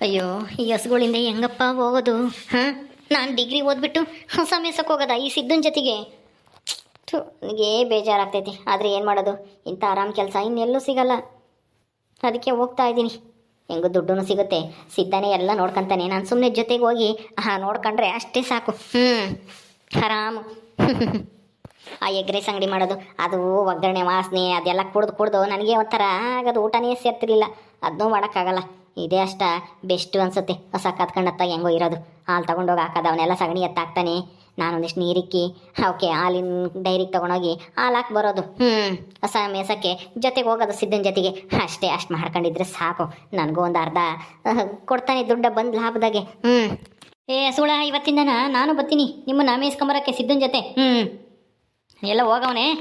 ಅಯ್ಯೋ, ಈ ಹಸುಗಳಿಂದ ಹೆಂಗಪ್ಪ ಹೋಗೋದು, ಹಾಂ? ನಾನು ಡಿಗ್ರಿ ಓದ್ಬಿಟ್ಟು ಹೊಸ ಮೇಸಕ್ಕೆ ಹೋಗೋದ ಈ ಸಿದ್ದನ ಜೊತೆಗೆ? ಥು, ನನಗೆ ಬೇಜಾರಾಗ್ತೈತಿ. ಆದರೆ ಏನು ಮಾಡೋದು? ಇಂಥ ಆರಾಮ್ ಕೆಲಸ ಇನ್ನೆಲ್ಲೂ ಸಿಗಲ್ಲ. ಅದಕ್ಕೆ ಹೋಗ್ತಾ ಇದ್ದೀನಿ. ಹೆಂಗೋ ದುಡ್ಡು ಸಿಗುತ್ತೆ. ಸಿದ್ಧಾನೆ ಎಲ್ಲ ನೋಡ್ಕೊಂತಾನೆ. ನಾನು ಸುಮ್ಮನೆ ಜೊತೆಗೆ ಹೋಗಿ ಹಾಂ ನೋಡ್ಕೊಂಡ್ರೆ ಅಷ್ಟೇ ಸಾಕು. ಹ್ಞೂ ಆರಾಮು. ಆ ಎಗ್ ರೈಸ್ ಅಂಗಡಿ ಮಾಡೋದು, ಅದು ಒಗ್ಗರಣೆ ವಾಸನೆ ಅದೆಲ್ಲ ಕುಡ್ದು ಕುಡ್ದು ನನಗೆ ಒಂಥರ ಆಗದು. ಊಟನೇ ಸೇರ್ತಿರ್ಲಿಲ್ಲ. ಅದನ್ನೂ ಮಾಡೋಕ್ಕಾಗಲ್ಲ. ಇದೇ ಅಷ್ಟ ಬೆಸ್ಟ್ ಅನ್ಸುತ್ತೆ. ಹೊಸ ಕತ್ಕೊಂಡತ್ತ ಹೆಂಗೋ ಇರೋದು. ಹಾಲು ತೊಗೊಂಡೋಗಿ ಹಾಕೋದು ಅವನ್ನೆಲ್ಲ ಸಗಣಿ ಎತ್ತಾಕ್ತಾನೆ. ನಾನೊಂದಿಷ್ಟು ನೀರಿಕ್ಕಿ ಅವಕ್ಕೆ ಹಾಲಿನ ಡೈರಿಗೆ ತೊಗೊಂಡೋಗಿ ಹಾಲು ಹಾಕಿ ಬರೋದು. ಹ್ಞೂ ಹೊಸ ಮೇಸಕ್ಕೆ ಜೊತೆಗೆ ಹೋಗೋದು ಸಿದ್ಧನ ಜೊತೆಗೆ. ಅಷ್ಟೇ ಅಷ್ಟು ಮಾಡ್ಕೊಂಡಿದ್ರೆ ಸಾಕು. ನನಗೂ ಒಂದು ಅರ್ಧ ಕೊಡ್ತಾನೆ ದುಡ್ಡ ಬಂದು ಲಾಭದಾಗೆ. ಹ್ಞೂ ಏ, ಸುಳ ಇವತ್ತಿಂದನ ನಾನು ಬರ್ತೀನಿ. ನಿಮ್ಮನ್ನ ಮೇಯಿಸ್ಕೊಂಬರೋಕ್ಕೆ ಸಿದ್ಧನ ಜೊತೆ. ಹ್ಞೂ ಎಲ್ಲ ಹೋಗವನೇ.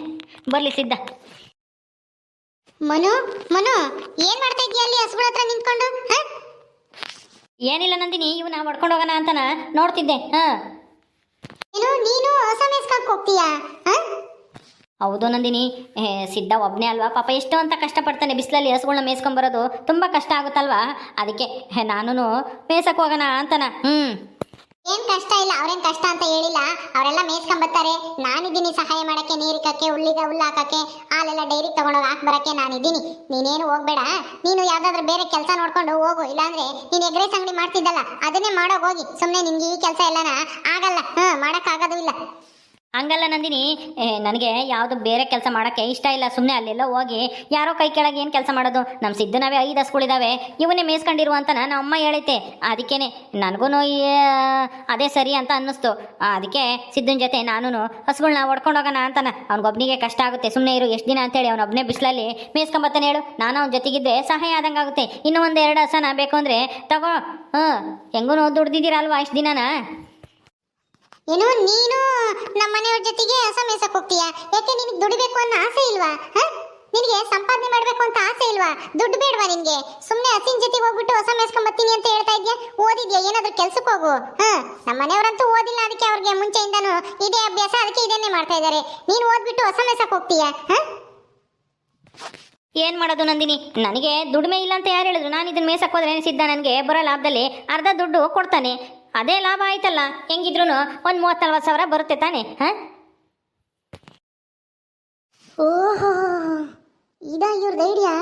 ಬರಲಿ ಸಿದ್ಧ. ಮನು ಮನು ಏನ್ ಮಾಡ್ತಾ ಇದೀಯ ಅಲ್ಲಿ ಹಸುಗಳ ಹತ್ರ ನಿಂತ್ಕೊಂಡು? ಏನಿಲ್ಲ ನಂದಿನಿ ಇವನ ಹೊಡ್ಕೊಂಡು ಹೋಗೋಣ ಅಂತನ ನೋಡ್ತಿದ್ದೆ ಹಾಂ. ಏನು ನೀನು ಹೊಸ ಮೇಸ್ಕಕ್ ಹೋಗ್ತೀಯಾ? ಹ? ಹೌದು ನಂದಿನಿ ಏ, ಸಿದ್ಧ ಒಬ್ಬನೇ ಅಲ್ವಾ? ಪಾಪ ಎಷ್ಟು ಅಂತ ಕಷ್ಟಪಡ್ತಾನೆ ಬಿಸಿಲಲ್ಲಿ ಹಸುಗಳನ್ನ ಮೇಯ್ಸ್ಕೊಂಬರೋದು ತುಂಬ ಕಷ್ಟ ಆಗುತ್ತಲ್ವಾ? ಅದಕ್ಕೆ ನಾನು ಮೇಯ್ಸಕ್ಕೆ ಹೋಗೋಣ ಅಂತನ ಹ್ಞೂ ಏನ್ ಕಷ್ಟ ಇಲ್ಲ, ಅವ್ರೇನ್ ಕಷ್ಟ ಅಂತ ಹೇಳಿಲ್ಲ. ಅವರೆಲ್ಲ ಮೇಯ್ಸ್ಕೊಂಡ್ ಬರ್ತಾರೆ ನಾನಿದ್ದೀನಿ ಸಹಾಯ ಮಾಡಕ್ಕೆ ನೀರಿಕಕ್ಕೆ ಹುಲ್ಲಿಗ ಹುಲ್ಲು ಹಾಕಕ್ಕೆ, ಹಾಲೆಲ್ಲ ಡೈರಿ ತಗೊಂಡೋಗಿ ಹಾಕ್ ಬರಕ್ಕೆ ನಾನಿದ್ದೀನಿ. ನೀನೇನು ಹೋಗ್ಬೇಡ. ನೀನು ಯಾವ್ದಾದ್ರು ಬೇರೆ ಕೆಲಸ ನೋಡ್ಕೊಂಡು ಹೋಗು. ಇಲ್ಲಾಂದ್ರೆ ನೀನ್ ಎಗ್ರೆಸ್ ಅಂಗಡಿ ಮಾಡ್ತಿದ್ದಲ್ಲ, ಅದನ್ನೇ ಮಾಡೋಗಿ ಹೋಗಿ. ಸುಮ್ನೆ ನಿನ್ಗೆ ಈ ಕೆಲಸ ಎಲ್ಲನ ಆಗಲ್ಲ. ಹ್ಮ್ ಮಾಡಕ್ ಆಗೋದು ಇಲ್ಲ. ಹಂಗಲ್ಲ ನಂದಿನಿ. ನನಗೆ ಯಾವುದು ಬೇರೆ ಕೆಲಸ ಮಾಡೋಕ್ಕೆ ಇಷ್ಟ ಇಲ್ಲ. ಸುಮ್ಮನೆ ಅಲ್ಲೆಲ್ಲ ಹೋಗಿ ಯಾರೋ ಕೈ ಕೆಳಗೆ ಏನು ಕೆಲಸ ಮಾಡೋದು? ನಮ್ಮ ಸಿದ್ದನವೇ ಐದು ಹಸುಗಳಿದಾವೆ. ಇವನ್ನೇ ಮೇಯ್ಸ್ಕೊಂಡಿರು ಅಂತ ನಮ್ಮ ಅಮ್ಮ ಹೇಳೈತೆ ಅದಕ್ಕೇನೆ ನನಗೂ ಅದೇ ಸರಿ ಅಂತ ಅನ್ನಿಸ್ತು. ಅದಕ್ಕೆ ಸಿದ್ದನ ಜೊತೆ ನಾನು ಹಸುಗಳನ್ನ ಹೊಡ್ಕೊಂಡೋಗೋಣ ಅಂತಾನ. ಅವ್ನಿಗೊಬ್ನಿಗೆ ಕಷ್ಟ ಆಗುತ್ತೆ. ಸುಮ್ಮನೆ ಇರು, ಎಷ್ಟು ದಿನ ಅಂತೇಳಿ ಅವನೊಬ್ಬನೇ ಬಿಸಿಲಲ್ಲಿ ಮೇಯ್ಸ್ಕೊಂಬತ್ತಾನೆ ಹೇಳು. ನಾನು ಅವ್ನ ಜೊತೆಗಿದ್ದೆ ಸಹಾಯ ಆದಂಗೆ ಆಗುತ್ತೆ ಇನ್ನೂ ಒಂದು ಎರಡು ಹಸನ ಬೇಕು ಅಂದರೆ ತಗೋ. ಹಾಂ ಹೆಂಗೂ ದುಡ್ದಿದ್ದೀರಲ್ವಾ ಇಷ್ಟು ದಿನನ? ಏನು, ನೀನು ನಮ್ಮ ಮನೆಯವ್ರ ಜೊತೆಗೆ ಹೊಸ ಹೋಗ್ತೀಯ? ಯಾಕೆ ನಿನಗೆ ದುಡಿಬೇಕು ಅನ್ನೋ ಆಸೆ ಇಲ್ವಾ? ನಿನಗೆ ಸಂಪಾದನೆ ಮಾಡಬೇಕು ಅಂತ ಆಸೆ ಇಲ್ವಾ? ದುಡ್ಡು ಬೇಡವಾ ನಿನಗೆ? ಸುಮ್ಮನೆ ಹಸಿನ ಜೊತೆಗೆ ಹೋಗ್ಬಿಟ್ಟು ಹೊಸ ಮೇಸ್ಕೊಂಡ್ ಬರ್ತೀನಿ ಅಂತ ಹೇಳ್ತಾ ಇದ್ಯಾ? ಓದಿದ್ಯಾ? ಏನಾದರೂ ಕೆಲ್ಸಕ್ಕೆ ಹೋಗು, ಹಾ? ನಮ್ಮ ಮನೆಯವರಂತೂ ಓದಿಲ್ಲ, ಅದಕ್ಕೆ ಅವ್ರಿಗೆ ಮುಂಚೆಯಿಂದನೂ ಇದೇ ಅಭ್ಯಾಸ, ಅದಕ್ಕೆ ಇದನ್ನೇ ಮಾಡ್ತಾ ಇದ್ದಾರೆ ನೀನು ಓದ್ಬಿಟ್ಟು ಹೊಸ ಮೇಸಕ್ಕೆ ಹೋಗ್ತೀಯಾ, ಹಾಂ? ಏನ್ ಮಾಡೋದು ನಂದಿನಿ? ನನಗೆ ದುಡಿಮೆ ಇಲ್ಲ ಅಂತ ಯಾರು ಹೇಳಿದ್ರು? ನಾನು ಇದನ್ನ ಮೇಸಕ್ಕೆ ಹೋದ್ರೆ ಸಿದ್ಧ? ನನಗೆ ಬರೋ ಲಾಭದಲ್ಲಿ ಅರ್ಧ ದುಡ್ಡು ಕೊಡ್ತಾನೆ. ಅದೇ ಲಾಭ ಆಯ್ತಲ್ಲ? ಹೆಂಗಿದ್ರು ಒಂದು ಮೂವತ್ತು ನಲ್ವತ್ತು ಸಾವಿರ ಬರುತ್ತೆ ತಾನೆ, ಹಾಂ? ಓಹೋ, ಇದ ಇವ್ರದ್ದು ಐಡಿಯಾ?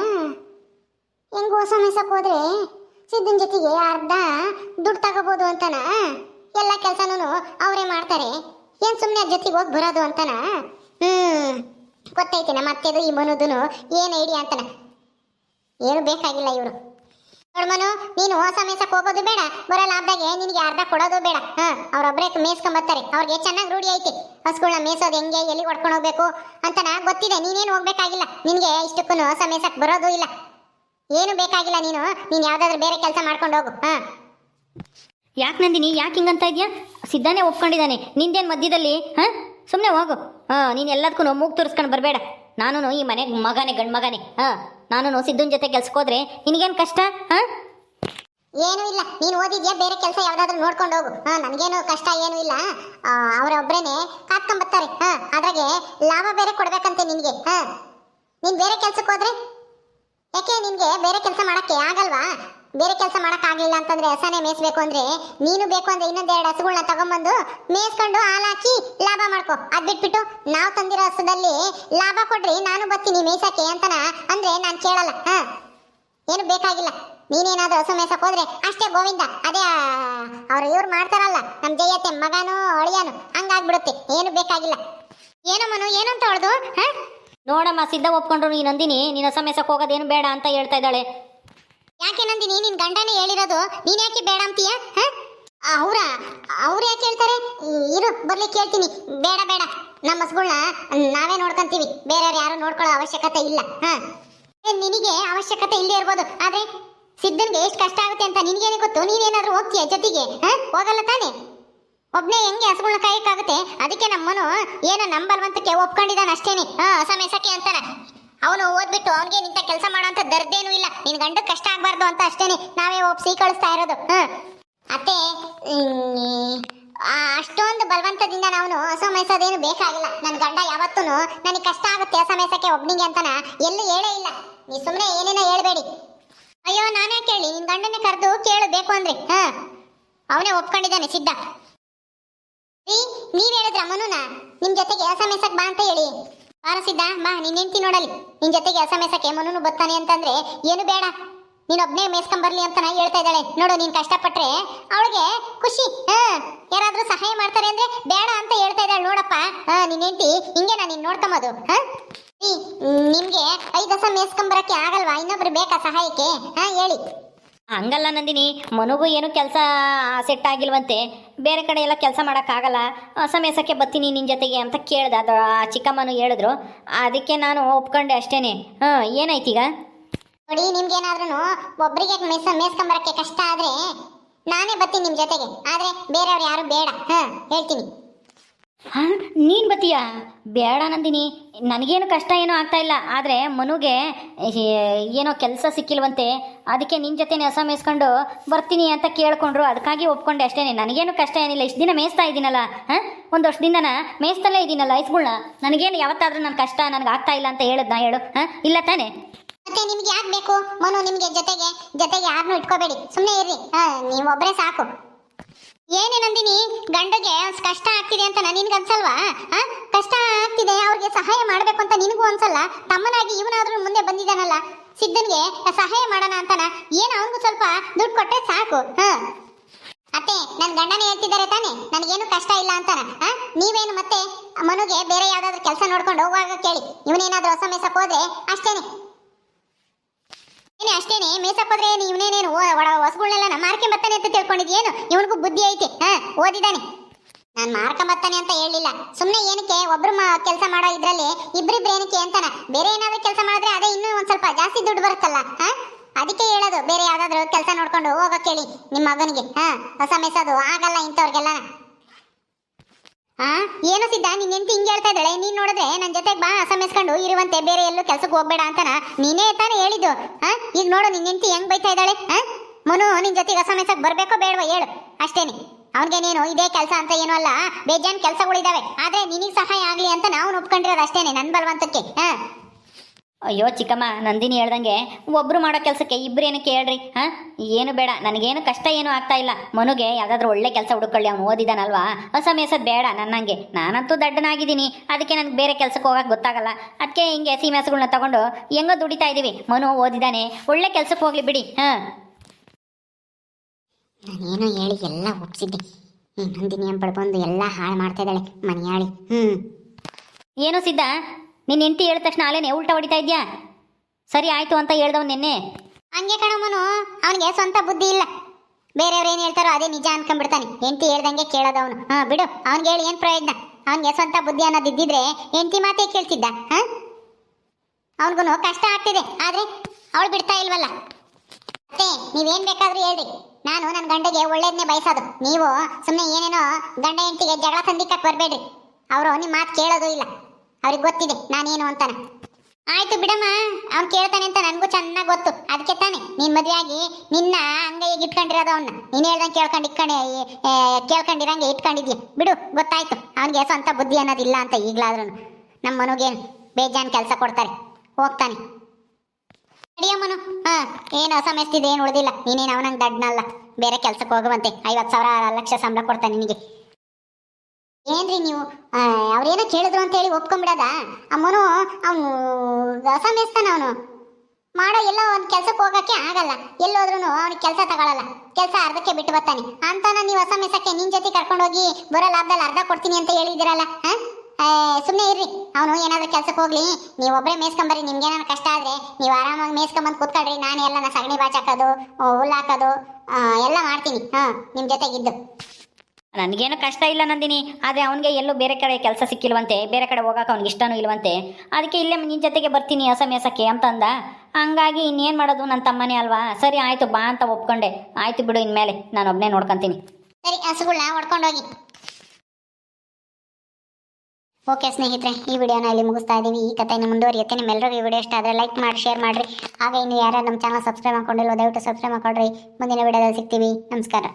ಹೆಂಗ್ ಹೊಸ ಮೇಸಕ್ ಹೋದ್ರೆ ಸಿದ್ದನ್ ಜೊತೆಗೆ ಅರ್ಧ ದುಡ್ಡು ತಗೋಬಹುದು ಅಂತನ? ಎಲ್ಲ ಕೆಲಸನೂ ಅವರೇ ಮಾಡ್ತಾರೆ. ಏನ್ ಸುಮ್ಮನೆ ಜೊತೆಗೆ ಹೋಗಿ ಬರೋದು ಅಂತನ? ಹ್ಮ್ ಗೊತ್ತೈತಿನ ಮತ್ತೆದು ಈ ಮನುದುನು ಏನು ಐಡಿಯಾ ಅಂತನ? ಏನು ಬೇಕಾಗಿಲ್ಲ ಇವರು. ನೋಡ್ಮನು ನೀನು ಹೊಸ ಮೇಸಕ್ಕೆ ಹೋಗೋದು ಬೇಡ, ಬರೋ ಲಾಭದಾಗೆ ನಿನಗೆ ಅರ್ಧ ಕೊಡೋದು ಬೇಡ. ಹಾ ಅವ್ರೊಬ್ಬರೇ ಮೇಸ್ಕೊಂಬತ್ತಾರೆ ಅವ್ರಿಗೆ ಚೆನ್ನಾಗಿ ರೂಢಿ ಐತಿ. ಹಸುಗಳನ್ನ ಮೇಸೋದು ಹೆಂಗೆ ಎಲ್ಲಿ ಹೊಡ್ಕೊಂಡು ಹೋಗ್ಬೇಕು ಅಂತನ ಗೊತ್ತಿದೆ. ನೀನೇನು ಹೋಗ್ಬೇಕಾಗಿಲ್ಲ. ನಿನಗೆ ಇಷ್ಟಕ್ಕೂ ಹೊಸ ಮೇಸಕ್ಕೆ ಬರೋದು ಇಲ್ಲ. ಏನು ಬೇಕಾಗಿಲ್ಲ ನೀನು. ನೀನು ಯಾವುದಾದ್ರೂ ಬೇರೆ ಕೆಲಸ ಮಾಡ್ಕೊಂಡು ಹೋಗು. ಹಾ. ಯಾಕೆ ನಂದಿನಿ? ಯಾಕೆ ಹಿಂಗಂತ ಇದೆಯಾ? ಸಿದ್ಧಾನೇ ಒಪ್ಕೊಂಡಿದ್ದಾನೆ. ನಿಂದೇನು ಮಧ್ಯದಲ್ಲಿ? ಹಾಂ? ಸುಮ್ಮನೆ ಹೋಗು. ಹಾಂ, ನೀನು ಎಲ್ಲದಕ್ಕೂ ಮೂಗು ತೋರಿಸ್ಕೊಂಡು ಬರಬೇಡ. ನಾನು ಈ ಮನೆಗೆ ಮಗನೇ ಗಂಡು ಮಗನೇ ಹಾಂ? ನಾನು ಸಿದ್ದನ್ ಜೊತೆ ಕೆಲ್ಸಕ್ಕೆ ಹೋದ್ರೆ ನಿನಗೇನು ಕಷ್ಟ, ಹಾಂ? ಏನು ಇಲ್ಲ. ನೀನು ಓದಿದ್ಯಾ? ಬೇರೆ ಕೆಲಸ ಯಾವ್ದಾದ್ರು ನೋಡ್ಕೊಂಡು ಹೋಗು. ಹಾ, ನನಗೇನು ಕಷ್ಟ ಏನು ಇಲ್ಲ. ಕಾತ್ಕೊಂಡ್ ಬರ್ತಾರೆ. ಹಾ, ಅದ್ರಾಗೆ ಲಾಭ ಬೇರೆ ಕೊಡ್ಬೇಕಂತೆ ನಿನಗೆ, ಹಾ? ನೀನ್ ಬೇರೆ ಕೆಲ್ಸಕ್ಕೆ ಹೋದ್ರೆ ಯಾಕೆ ನಿನಗೆ ಬೇರೆ ಕೆಲಸ ಮಾಡಕ್ಕೆ ಆಗಲ್ವಾ? ಬೇರೆ ಕೆಲಸ ಮಾಡಕ್ ಆಗ್ಲಿಲ್ಲ ಅಂತಂದ್ರೆ ಹಸನೇ ಮೇಯಿಸ್ಬೇಕು ಅಂದ್ರೆ ನೀನು ಬೇಕು ಅಂದ್ರೆ ಇನ್ನೊಂದೆರಡು ಹಸುಗಳನ್ನ ತಗೊಂಡ್ಬಂದು ಮೇಯಿಸ್ಕೊಂಡು ಹಾಲು ಹಾಕಿ ಲಾಭ ಮಾಡ್ಕೊ. ಅದ್ ಬಿಟ್ಬಿಟ್ಟು ನಾವು ತಂದಿರೋ ಹಸುದಲ್ಲಿ ಲಾಭ ಕೊಡ್ರಿ, ನಾನು ಬರ್ತೀನಿ ಮೇಯ್ಸಕ್ಕೆ ಅಂತನ ಅಂದ್ರೆ ನಾನು ಕೇಳಲ್ಲ. ಹಾ. ಏನು ಬೇಕಾಗಿಲ್ಲ. ನೀನೇನಾದ್ರೂ ಹಸು ಮೇಯ್ಸಕ್ ಹೋದ್ರೆ ಅಷ್ಟೇ ಗೋವಿಂದ. ಅದೇ ಅವ್ರು ಇವ್ರು ಮಾಡ್ತಾರಲ್ಲ ನಮ್ಮ ಜಯತೆ ಮಗನು ಅಳಿಯನು ಹಂಗಾಗ್ಬಿಡುತ್ತೆ. ಏನು ಬೇಕಾಗಿಲ್ಲ. ಏನು ಮನು, ಏನು ಅಂತ ಹೊಳ್ದು ಹ? ನೋಡಮ್ಮ, ಸಿದ್ಧ ಒಪ್ಕೊಂಡ್ರು, ನೀನು ನಂದಿನಿ ನೀನು ಹೊಸ ಮೇಸಕ್ಕೆ ಹೋಗೋದೇನು ಬೇಡ ಅಂತ ಹೇಳ್ತಾ ಇದ್ದಾಳೆ. ಯಾಕೆ ನಂದಿನಿ, ನಿನ್ ಗಂಡನೇ ಹೇಳಿರೋದು? ನೀನ್ ಯಾಕೆ ಬೇಡ ಅಂತೀಯ? ಅವ್ರ, ಅವ್ರು ಯಾಕೆ ಹೇಳ್ತಾರೆ? ಇರು, ಬರ್ಲಿ, ಕೇಳ್ತೀನಿ. ಬೇಡ ಬೇಡ. ನಮ್ಮ ಹಸುಗಳ್ನ ನಾವೇ ನೋಡ್ಕೊಂತೀವಿ. ಬೇರೆಯವ್ರು ಯಾರು ನೋಡ್ಕೊಳ್ಳೋ ಅವಶ್ಯಕತೆ ಇಲ್ಲ. ಹ? ನಿನಗೆ ಅವಶ್ಯಕತೆ ಇಲ್ಲೇ ಇರ್ಬೋದು. ಆದ್ರೆ ಸಿದ್ಧನ್ಗೆ ಎಷ್ಟು ಕಷ್ಟ ಆಗುತ್ತೆ ಅಂತ ನಿನಗೇನೆ ಗೊತ್ತು? ನೀನೇನಾದ್ರೂ ಹೋಗ್ತೀಯ ಜೊತೆಗೆ? ಹಾ? ಹೋಗಲ್ಲ ತಾನೆ? ಒಬ್ನೇ ಹೆಂಗೆ ಹಸುಗಳನ್ನ ಕಾಯಕ್ಕಾಗುತ್ತೆ ಅದಕ್ಕೆ ನಮ್ಮನು ಏನೋ ನಂಬಲ್ವಂತಕ್ಕೆ ಒಪ್ಕೊಂಡಿದ್ದಾನೆ ಅಷ್ಟೇನೆ. ಹಾ ಅಂತಾನೆ ಅಂತಾನ ಅವನು ಓದ್ಬಿಟ್ಟು ಅವನಿಗೆ ನಿಂತ ಕೆಲಸ ಮಾಡೋ ಅಂತ ದರ್ದೇನೂ ಇಲ್ಲ. ನಿನ್ ಗಂಡ ಕಷ್ಟ ಆಗ್ಬಾರ್ದು ಅಂತ ಅಷ್ಟೇನೆ ನಾವೇ ಒಪ್ಸಿ ಕಳಿಸ್ತಾ ಇರೋದು. ಅತ್ತೆ ಅಷ್ಟೊಂದು ಬಲವಂತದಿಂದ ನಾವು ಹೊಸ ಏನು ಬೇಕಾಗಿಲ್ಲ. ನನ್ನ ಗಂಡ ಯಾವತ್ತೂ ನನಗೆ ಕಷ್ಟ ಆಗುತ್ತೆ ಹೊಸ ಒಬ್ಬನಿಗೆ ಅಂತನ ಎಲ್ಲೂ ಹೇಳೇ ಇಲ್ಲ. ನೀ ಸುಮ್ಮನೆ ಏನೇನೋ ಹೇಳ್ಬೇಡಿ. ಅಯ್ಯೋ, ನಾನೇ ಕೇಳಿ ನಿನ್ನ ಗಂಡನೇ ಕರೆದು ಕೇಳಬೇಕು ಅಂದ್ರೆ. ಹಾ. ಅವನೇ ಒಪ್ಕೊಂಡಿದ್ದಾನೆ ಸಿದ್ಧ. ನೀವು ಹೇಳಿದ್ರ ಮನುನ? ನಿಮ್ ಜೊತೆಗೆ ಎಸಮೆಸಕ್ ಬಾ ಅಂತ ಹೇಳಿ. ಬಾರ ಸಿದ್ಧ ಬಾ, ನಿನ್ ಹೆಂಡ್ತಿ ನೋಡಲಿ. ನಿನ್ ಜೊತೆಗೆ ಮೇಸಕ್ಕೆ ಮನುನು ಬರ್ತಾನೆ ಅಂತಂದ್ರೆ ಏನು ಬೇಡ. ನೀನ್ ಒಬ್ನೇ ಮೇಸ್ಕೊಂಬರ್ಲಿ ಅಂತ ನಾ ಹೇಳ್ತಾ ಇದ್ದಾಳೆ. ನೋಡು, ನೀನ್ ಕಷ್ಟಪಟ್ರೆ ಅವಳಿಗೆ ಖುಷಿ. ಹಾ, ಯಾರಾದ್ರೂ ಸಹಾಯ ಮಾಡ್ತಾರೆ ಅಂದ್ರೆ ಬೇಡ ಅಂತ ಹೇಳ್ತಾ ಇದ್ದಾಳೆ ನೋಡಪ್ಪ. ಹಾ, ನಿನ್ ಹೆಂಡ್ತಿ, ಹಿಂಗೆ ನಾ ನೀನ್ ನೋಡ್ಕೊಂಬೋದು ಹಾ? ನಿಮ್ಗೆ ಐದು ದಸ ಮೇಸ್ಕೊಂಬರಕ್ಕೆ ಆಗಲ್ವಾ? ಇನ್ನೊಬ್ರು ಬೇಕಾ ಸಹಾಯಕ್ಕೆ? ಹಾ, ಹೇಳಿ. ಹಂಗಲ್ಲ ನಂದಿನಿ, ಮನುಗೂ ಏನು ಕೆಲಸ ಸೆಟ್ ಆಗಿಲ್ವಂತೆ. ಬೇರೆ ಕಡೆ ಎಲ್ಲ ಕೆಲಸ ಮಾಡೋಕ್ಕಾಗಲ್ಲ. ಸಮಯಸಕ್ಕೆ ಬತ್ತೀನಿ ನಿನ್ನ ಜೊತೆಗೆ ಅಂತ ಕೇಳ್ದೆ ಅದು ಆ ಚಿಕ್ಕಮ್ಮನು ಹೇಳಿದ್ರು. ಅದಕ್ಕೆ ನಾನು ಒಪ್ಕೊಂಡೆ ಅಷ್ಟೇನೆ. ಹಾಂ ಏನಾಯ್ತೀಗ ನೋಡಿ ನಿಮ್ಗೇನಾದ್ರೂ ಒಬ್ಬರಿಗೆ ಮೇಸ, ಮೇಸ್ಕೊಂಬರಕ್ಕೆ ಕಷ್ಟ ಆದರೆ ನಾನೇ ಬರ್ತೀನಿ ನಿಮ್ಮ ಜೊತೆಗೆ. ಆದರೆ ಬೇರೆಯವ್ರು ಯಾರು ಬೇಡ. ಹಾಂ, ಹೇಳ್ತೀನಿ. ಹಾಂ, ನೀನು ಬತ್ತೀಯಾ? ಬೇಡ ನಂದಿನಿ. ನನಗೇನು ಕಷ್ಟ ಏನೂ ಆಗ್ತಾ ಇಲ್ಲ. ಆದರೆ ಮನುಗೆ ಏನೋ ಕೆಲಸ ಸಿಕ್ಕಿಲ್ವಂತೆ. ಅದಕ್ಕೆ ನಿನ್ನ ಜೊತೆನೇ ಹೊಸ ಮೇಯಿಸ್ಕೊಂಡು ಬರ್ತೀನಿ ಅಂತ ಕೇಳ್ಕೊಂಡ್ರು. ಅದಕ್ಕಾಗಿ ಒಪ್ಕೊಂಡೆ ಅಷ್ಟೇ. ನನಗೇನು ಕಷ್ಟ ಏನಿಲ್ಲ. ಇಷ್ಟು ದಿನ ಮೇಯಿಸ್ತಾ ಇದ್ದೀನಲ್ಲ, ಹಾಂ? ಒಂದು ವರ್ಷ ದಿನನ ಮೇಯಿಸ್ತಲೇ ಇದ್ದೀನಲ್ಲ ಐಸ್ಗಳ್ನ ನನಗೇನು ಯಾವತ್ತಾದ್ರೂ ನನ್ನ ಕಷ್ಟ ನನಗೆ ಆಗ್ತಾ ಇಲ್ಲ ಅಂತ ಹೇಳಿದ್ನ ಹೇಳು, ಹಾಂ? ಇಲ್ಲ ತಾನೆ? ಮತ್ತೆ ನಿಮ್ಗೆ ಯಾಕೆ ಬೇಕು? ಮನು, ನಿಮಗೆ ಜೊತೆಗೆ ಜೊತೆಗೆ ಯಾರನ್ನೂ ಇಟ್ಕೋಬೇಡಿ. ಸುಮ್ಮನೆ ಇರ್ರಿ. ಹಾ ನೀವೊಬ್ಬರೇ ಸಾಕು. ಏನೇ ನಂದಿನಿ, ಗಂಡಗೆ ಕಷ್ಟ ಆಗ್ತಿದೆ ಅಂತ ನಿನ್ಗೆ ಅನ್ಸಲ್ವಾ ಕಷ್ಟ ಆಗ್ತಿದೆ, ಅವ್ರಿಗೆ ಸಹಾಯ ಮಾಡಬೇಕು ಅಂತ ನಿನಗೂ ಅನ್ಸಲ್ಲ? ತಮ್ಮನಾಗಿ ಇವನಾದ್ರೂ ಮುಂದೆ ಬಂದಿದ್ದಾನಲ್ಲ? ಸಿದ್ಧನ್ಗೆ ಸಹಾಯ ಮಾಡೋಣ ಅಂತಾನ ಏನು ಅವನಿಗೂ ಸ್ವಲ್ಪ ದುಡ್ಡು ಕೊಟ್ರೆ ಸಾಕು, ಹಾ? ಅತ್ತೆ ನನ್ನ ಗಂಡನೇ ಹೇಳ್ತಿದ್ದಾರೆ ತಾನೆ, ನನಗೇನು ಕಷ್ಟ ಇಲ್ಲ ಅಂತಾನ? ನೀವೇನು ಮತ್ತೆ ಮನುಗೆ ಬೇರೆ ಯಾವ್ದಾದ್ರು ಕೆಲಸ ನೋಡ್ಕೊಂಡು ಹೋಗುವಾಗ ಕೇಳಿ, ಇವನೇನಾದ್ರೂ ಹೊಸ ಮೇಸಕ್ ಹೋದ್ರೆ ಅಷ್ಟೇನೆ. ಏನೇ ಅಷ್ಟೇನೆ, ಮೇಸಕ್ ಹೋದ್ರೆ ಇವನೇನೇನು ಹೊಸಗಳನ್ನೆಲ್ಲ ಮಾರ್ಕೊಂಡ್ ಬರ್ತಾನೆ ಅಂತ ತಿಳ್ಕೊಂಡಿದ್ಯೇನು? ಇವನಿಗೂ ಬುದ್ಧಿ ಐತೆ, ಹಾ, ಓದಿದ್ದಾನೆ. ನಾನು ಮಾರ್ಕೊಂಡ್ ಬರ್ತಾನೆ ಅಂತ ಹೇಳಿಲ್ಲ ಸುಮ್ಮನೆ ಏನಕ್ಕೆ, ಒಬ್ರು ಕೆಲಸ ಮಾಡೋ ಇದ್ರಲ್ಲಿ ಇಬ್ಬರಿಬ್ರು ಏನಕ್ಕೆ ಅಂತಾನ? ಬೇರೆ ಏನಾದ್ರೂ ಕೆಲಸ ಮಾಡಿದ್ರೆ ಅದೇ ಇನ್ನೂ ಒಂದ್ ಸ್ವಲ್ಪ ಜಾಸ್ತಿ ದುಡ್ಡು ಬರುತ್ತಲ್ಲ, ಹಾ? ಅದಕ್ಕೆ ಹೇಳೋದು, ಬೇರೆ ಯಾವ್ದಾದ್ರು ಕೆಲಸ ನೋಡ್ಕೊಂಡು ಹೋಗೋ ಹೇಳಿ ನಿಮ್ಮ ಮಗನಿಗೆ, ಹಾ, ಹೊಸ ಮೆಸದು, ಆಗಲ್ಲ ಇಂಥವ್ರಿಗೆಲ್ಲ ಹಾ ಏನು ಸಿದ್ಧ? ನಿನ್ನ ಹೆಂಡತಿ ಹಿಂಗೆ ಹೇಳ್ತಾ ಇದ್ದಾಳೆ? ನೀನ್ ನೋಡಿದ್ರೆ ನನ್ನ ಜೊತೆಗೆ ಬಾ, ಅಸಮಿಸ್ಕೊಂಡು ಇರುವಂತೆ ಬೇರೆ ಎಲ್ಲೂ ಕೆಲಸಕ್ಕೆ ಹೋಗ್ಬೇಡ ಅಂತಾನ? ನೀನೇ ತಾನೇ ಹೇಳಿದ್ದು. ಹಾ ಈಗ ನೋಡು ನಿನ್ನ ಹೆಂಡತಿ ಹೆಂಗ್ ಬೈತಾ ಇದ್ದಾಳೆ? ಹಾ ಮನು, ನಿನ್ ಜೊತೆಗೆ ಬರಬೇಕೋ ಬರ್ಬೇಕೋ ಬೇಡವೋ ಹೇಳು. ಅಷ್ಟೇನೆ. ಅವ್ನಿಗೇನೇನು ಇದೇ ಕೆಲಸ ಅಂತ ಏನೂ ಅಲ್ಲ. ಬೇಜಾನ್ ಕೆಲಸಗಳಿದಾವೆ. ಆದ್ರೆ ನಿನಗೆ ಸಹಾಯ ಆಗ್ಲಿ ಅಂತ ನಾವು ಒಪ್ಕೊಂಡಿರೋದು ಅಷ್ಟೇನೆ ನನ್ನ ಬಲವಂತಕ್ಕೆ. ಹಾ ಅಯ್ಯೋ ಚಿಕ್ಕಮ್ಮ ನಂದಿನಿ ಹೇಳ್ದಂಗೆ ಒಬ್ರು ಮಾಡೋ ಕೆಲಸಕ್ಕೆ ಇಬ್ರು ಏನಕ್ಕೆ ಹೇಳ್ರಿ ಹಾಂ? ಏನು ಬೇಡ ನನಗೇನು ಕಷ್ಟ ಏನೂ ಆಗ್ತಾ ಇಲ್ಲ. ಮನುಗೆ ಯಾವುದಾದ್ರೂ ಒಳ್ಳೆ ಕೆಲಸ ಹುಡುಕೊಳ್ಳಿ ಅವ್ನು ಓದಿದಾನಲ್ವಾ? ಹೊಸ ಮೇಸದ್ ಬೇಡ ನನ್ನಂಗೆ. ನಾನಂತೂ ದಡ್ಡನಾಗಿದ್ದೀನಿ ಅದಕ್ಕೆ ನನಗೆ ಬೇರೆ ಕೆಲಸಕ್ಕೆ ಹೋಗಕ್ಕೆ ಗೊತ್ತಾಗಲ್ಲ. ಅದಕ್ಕೆ ಹಿಂಗೆ ಸಿ ಮೇಸಗಳನ್ನ ತಗೊಂಡು ಹೆಂಗೋ ದುಡಿತಾ ಇದ್ದೀವಿ ಮನು ಓದಿದಾನೆ ಒಳ್ಳೆ ಕೆಲಸಕ್ಕೆ ಹೋಗ್ಲಿ ಬಿಡಿ ಹಾಂ? ನಾನೇನು ಹೇಳಿ ಎಲ್ಲ ಒಪ್ಸಿದ್ದೆ. ನಂದಿನಿ ಅಂಬಳು ಬಂದು ಎಲ್ಲ ಹಾಳು ಮಾಡ್ತಾ ಇದ್ದಾಳೆ ಮನೆಯಾಳಿ. ಹ್ಞೂ ಏನು ಸಿದ್ಧ? ನಿನ್ನ ಹೆಂಡತಿ ಹೇಳಿದ ತಕ್ಷಣ ಅಲ್ಲೇನೆ ಉಲ್ಟಾ ಹೊಡಿತಾ ಇದೆಯಾ? ಸರಿ ಆಯ್ತು ಅಂತ ಹೇಳ್ದವ್ ನಿನ್ನೆ. ಹಂಗೆ ಕಣಮ್ಮನು, ಅವನಿಗೆ ಸ್ವಂತ ಬುದ್ಧಿ ಇಲ್ಲ. ಬೇರೆಯವ್ರು ಏನ್ ಹೇಳ್ತಾರೋ ಅದೇ ನಿಜ ಅನ್ಕೊಂಡ್ಬಿಡ್ತಾನೆ. ಹೆಂಡತಿ ಹೇಳ್ದಂಗೆ ಕೇಳೋದು ಅವನು ಹಾ, ಬಿಡು. ಅವ್ನಿಗೆ ಹೇಳಿ ಏನ್ ಪ್ರಯೋಜನ? ಅವನಿಗೆ ಸ್ವಂತ ಬುದ್ಧಿ ಅನ್ನೋದಿದ್ದಿದ್ರೆ ಹೆಂಡತಿ ಮಾತೇ ಕೇಳ್ತಿದ್ದ, ಹಾ? ಅವನಿಗೂ ಕಷ್ಟ ಆಗ್ತಿದೆ, ಆದ್ರೆ ಅವಳು ಬಿಡ್ತಾ ಇಲ್ವಲ್ಲ? ಅತ್ತೆ, ನೀವೇನ್ ಬೇಕಾದ್ರೂ ಹೇಳ್ರಿ. ನಾನು ನನ್ನ ಗಂಡಗೆ ಒಳ್ಳೇದನ್ನೇ ಬಯಸೋದು. ನೀವು ಸುಮ್ಮನೆ ಏನೇನೋ ಗಂಡ ಹೆಂಡತಿಗೆ ಜಗಳ ಸಂದಿಕ್ಕಕ್ಕೆ ಬರಬೇಡ್ರಿ. ಅವರು ನಿಮ್ಮ ಮಾತು ಕೇಳೋದು ಇಲ್ಲ. ಅವ್ರಿಗೆ ಗೊತ್ತಿದೆ, ನಾನೇನು ಅಂತಾನೆ. ಆಯ್ತು ಬಿಡಮ್ಮ, ಅವ್ನು ಕೇಳ್ತಾನೆ ಅಂತ ನನಗೂ ಚೆನ್ನಾಗಿ ಗೊತ್ತು. ಅದಕ್ಕೆ ತಾನೆ, ನೀನ್ ಮದುವೆ ಆಗಿ ನಿನ್ನ ಅಂಗೈಗೆ ಇಟ್ಕೊಂಡಿರೋದು ಅವನ್ನ ನೀನ್ ಹೇಳ್ದಂಗೆ ಕೇಳ್ಕೊಂಡು ಇಟ್ಕೊಂಡು ಕೇಳ್ಕೊಂಡಿರಂಗೆ ಇಟ್ಕೊಂಡಿದ್ಯ? ಬಿಡು, ಗೊತ್ತಾಯ್ತು. ಅವನಿಗೆ ಸ್ವಂತ ಬುದ್ಧಿ ಅನ್ನೋದಿಲ್ಲ ಅಂತ ಈಗಲಾದ್ರೂ. ನಮ್ಮ ಮನುಗೇನು ಬೇಜಾನ್ ಕೆಲಸ ಕೊಡ್ತಾರೆ. ಹೋಗ್ತಾನೆ. ಅಡಿಯಮ್ಮನು ಹಾ, ಏನು ಅಸಮಸ್ತಿದೆ ಏನು ಉಳಿದಿಲ್ಲ. ನೀನೇನು ಅವನಂಗೆ ದಡ್ಡನಲ್ಲ ಬೇರೆ ಕೆಲ್ಸಕ್ಕೆ ಹೋಗುವಂತೆ. ಐವತ್ತು ಸಾವಿರ ಲಕ್ಷ ಸಂಬಳ ಕೊಡ್ತಾನೆ ನಿನಗೆ. ಏನ್ರಿ ನೀವು? ಅವ್ರೇನೋ ಕೇಳಿದ್ರು ಅಂತ ಹೇಳಿ ಒಪ್ಕೊಂಡ್ಬಿಡದ ಅಮ್ಮನು ಅವನು ರಸ ಮೇಸ್ತಾನ ಅವನು. ಮಾಡೋ ಎಲ್ಲ ಒಂದು ಕೆಲ್ಸಕ್ಕೆ ಹೋಗಕ್ಕೆ ಆಗಲ್ಲ. ಎಲ್ಲೋದ್ರೂ ಅವ್ನಿಗೆ ಕೆಲಸ ತಗೊಳಲ್ಲ. ಕೆಲಸ ಅರ್ಧಕ್ಕೆ ಬಿಟ್ಟು ಬರ್ತಾನೆ. ಅಂತಾನ ನೀವು ಹೊಸ ಮೇಸಕ್ಕೆ ನಿನ್ ಜೊತೆ ಕರ್ಕೊಂಡೋಗಿ ಬರೋ ಲಾಭದಲ್ಲಿ ಅರ್ಧ ಕೊಡ್ತೀನಿ ಅಂತ ಹೇಳಿದಿರಲ್ಲ ಸುಮ್ಮನೆ ಇರ್ರಿ. ಅವನು ಏನಾದ್ರೂ ಕೆಲ್ಸಕ್ಕೆ ಹೋಗ್ಲಿ. ನೀವು ಒಬ್ಬರೇ ಮೇಸ್ಕೊಂಬರ್ರಿ ನಿಮ್ಗೆ ಏನಾದ್ರು ಕಷ್ಟ ಆದ್ರೆ ನೀವು ಆರಾಮಾಗಿ ಮೇಸ್ಕೊಂಬಂದು ಕೂತ್ಕೊಳ್ರಿ. ನಾನು ಎಲ್ಲ ಸಗಣಿ ಬಾಚಾಕೋದು ಹುಲ್ಲು ಹಾಕೋದು ಆ, ಎಲ್ಲ ಮಾಡ್ತೀನಿ. ಹಾಂ ನಿಮ್ಮ ಜೊತೆಗಿದ್ದು. ನನಗೇನು ಕಷ್ಟ ಇಲ್ಲ ನಂದಿನಿ, ಆದರೆ ಅವನಿಗೆ ಎಲ್ಲೂ ಬೇರೆ ಕಡೆ ಕೆಲಸ ಸಿಕ್ಕಿಲ್ವಂತೆ, ಬೇರೆ ಕಡೆ ಹೋಗಕ್ಕೆ ಅವ್ನಿಗೆ ಇಷ್ಟನೂ ಇಲ್ವಂತೆ. ಅದಕ್ಕೆ ಇಲ್ಲೇ ನಿನ್ನ ಜೊತೆಗೆ ಬರ್ತೀನಿ ಹೊಸ ಮೇಸಕ್ಕೆ ಅಂತಂದ ಹಂಗಾಗಿ ಇನ್ನೇನು ಮಾಡೋದು ನನ್ನ ತಮ್ಮನೇ ಅಲ್ವಾ? ಸರಿ ಆಯಿತು, ಬಾ ಅಂತ ಒಪ್ಕೊಂಡೆ. ಆಯಿತು ಬಿಡು ಇನ್ಮೇಲೆ, ನಾನು ಒಬ್ಬನೇ ನೋಡ್ಕೊತೀನಿ. ಸರಿ ಹಸುಗಳನ್ನ ಹೊಡ್ಕೊಂಡೋಗಿ ಓಕೆ ಸ್ನೇಹಿತರೆ, ಈ ವಿಡಿಯೋನ ಇಲ್ಲಿ ಮುಗಿಸ್ತಾ ಇದ್ದೀವಿ ಈ ಕಥೆಯನ್ನು ಮುಂದುವರಿಯುತ್ತೆ. ನಿಮ್ಮೆಲ್ಲರಿಗೂ ಈ ವಿಡಿಯೋ ಇಷ್ಟ ಆದರೆ ಲೈಕ್ ಮಾಡಿ ಶೇರ್ ಮಾಡಿರಿ. ಹಾಗೆ ಇನ್ನು ಯಾರು ನಮ್ಮ ಚಾನಲ್ ಸಬ್ಸ್ಕ್ರೈಬ್ ಮಾಡ್ಕೊಂಡಿಲ್ಲ ದಯವಿಟ್ಟು ಸಬ್ಸ್ಕ್ರೈಬ್ ಮಾಡ್ಕೊಳ್ರಿ. ಮುಂದಿನ ವಿಡಿಯೋದಲ್ಲಿ ಸಿಗ್ತೀವಿ. ನಮಸ್ಕಾರ.